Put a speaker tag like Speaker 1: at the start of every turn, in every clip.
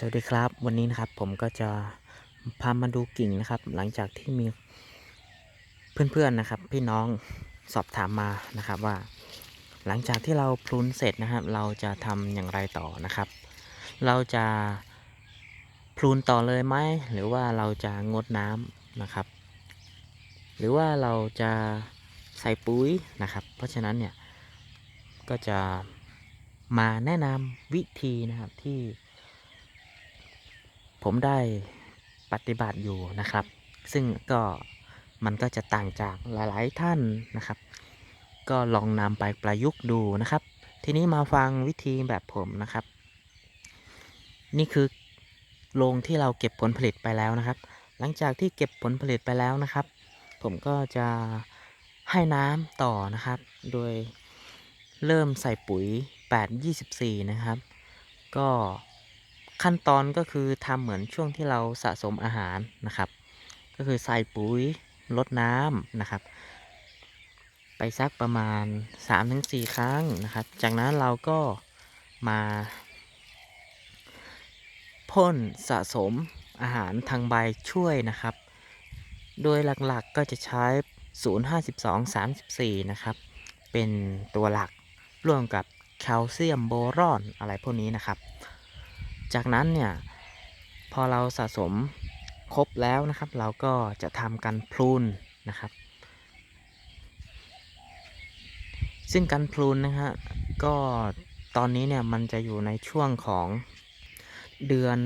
Speaker 1: สวัสดีครับวันนี้นะครับผมก็จะพามาดูกิ่งนะครับ หลังจากที่มีเพื่อนๆนะครับ พี่น้องสอบถามมานะครับว่า หลังจากที่เราพลุนเสร็จนะครับ เราจะทำอย่างไรต่อนะครับ เราจะพลุนต่อเลยไหมหรือว่าเราจะงดน้ำนะครับ หรือว่าเราจะใส่ปุ๋ยนะครับ เพราะฉะนั้นเนี่ยก็จะมาแนะนำวิธีนะครับที่ ผมได้ปฏิบัติอยู่นะครับ ซึ่งก็มันก็จะต่างจากหลาย ๆ ท่านนะครับ ก็ลองนำไปประยุกต์ดูนะครับ ทีนี้มาฟังวิธีแบบผมนะครับ นี่คือโรงที่เราเก็บผลผลิตไปแล้วนะครับ หลังจากที่เก็บผลผลิตไปแล้วนะครับ ผมก็จะให้น้ำต่อนะครับ โดยเริ่มใส่ปุ๋ย 824 นะครับ ก็ ขั้นตอนก็คือทำเหมือนช่วงที่เราสะสมอาหารนะครับ ก็คือใส่ปุ๋ยลดน้ำนะครับ ไปสักประมาณ 3-4 ครั้งนะครับ จากนั้นเราก็มาพ่นสะสมอาหารทางใบช่วยนะครับ โดยหลักๆก็จะใช้ 05234 นะครับ เป็นตัวหลักร่วมกับแคลเซียมโบรอนอะไรพวกนี้นะครับ จากนั้นเนี่ยพอเราสะสมครบแล้วนะครับ เราก็จะทำการพลูนนะครับ ซึ่งการพลูนนะฮะก็ตอนนี้เนี่ยมันจะอยู่ในช่วงของเดือน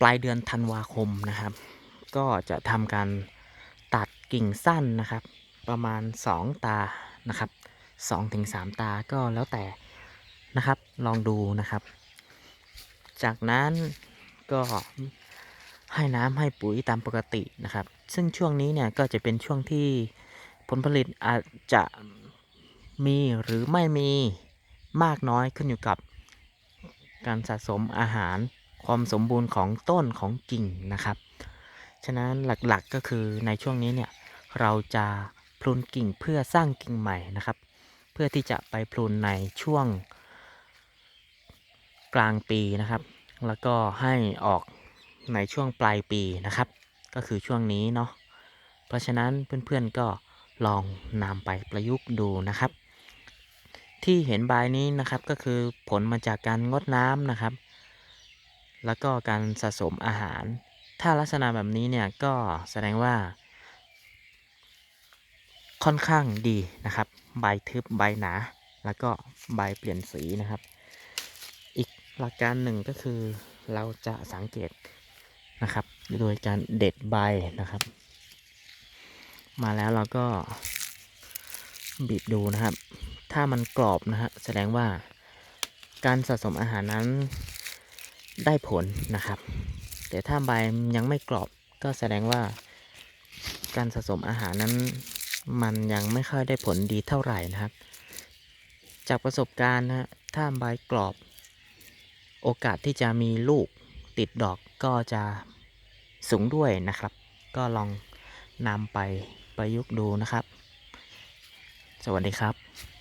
Speaker 1: ปลายเดือนธันวาคมนะครับ ก็จะทำการตัดกิ่งสั้นนะครับ ประมาณ 2 ตานะครับ2-3 ตาก็แล้วแต่นะครับ ลองดูนะครับ จากนั้นก็ให้น้ำให้ปุ๋ยตามปกตินะครับ ซึ่งช่วงนี้เนี่ยก็จะเป็นช่วงที่ผลผลิตอาจจะมีหรือไม่มีมากน้อยขึ้นอยู่กับ การสะสมอาหารความสมบูรณ์ของต้นของกิ่งนะครับ ฉะนั้นหลักๆก็คือในช่วงนี้เนี่ยเราจะพลุนกิ่งเพื่อสร้างกิ่งใหม่นะครับ เพื่อที่จะไปพลุนในช่วง กลางปีนะครับ แล้วก็ให้ออกในช่วงปลายปีนะครับ ก็คือช่วงนี้เนาะเพราะฉะนั้นเพื่อนๆก็ลองนำไปประยุกต์ดูนะครับ ที่เห็นใบนี้นะครับก็คือผลมาจากการงดน้ำนะครับ แล้วก็การสะสมอาหาร ถ้าลักษณะแบบนี้เนี่ยก็แสดงว่า ค่อนข้างดีนะครับ ใบทึบใบหนา แล้วก็ใบเปลี่ยนสีนะครับ หลักการหนึ่งก็คือเราจะสังเกตนะครับ โดยการเด็ดใบนะครับ มาแล้วเราก็บีบดูนะครับ ถ้ามันกรอบนะฮะแสดงว่าการสะสมอาหารนั้นได้ผลนะครับ แต่ถ้าใบยังไม่กรอบก็แสดงว่าการสะสมอาหารนั้นมันยังไม่ค่อยได้ผลดีเท่าไหร่นะครับ จากประสบการณ์นะฮะถ้าใบกรอบ โอกาสที่จะมีลูกติดดอกก็จะสูงด้วยนะครับ ก็ลองนำไปประยุกต์ดูนะครับ สวัสดีครับ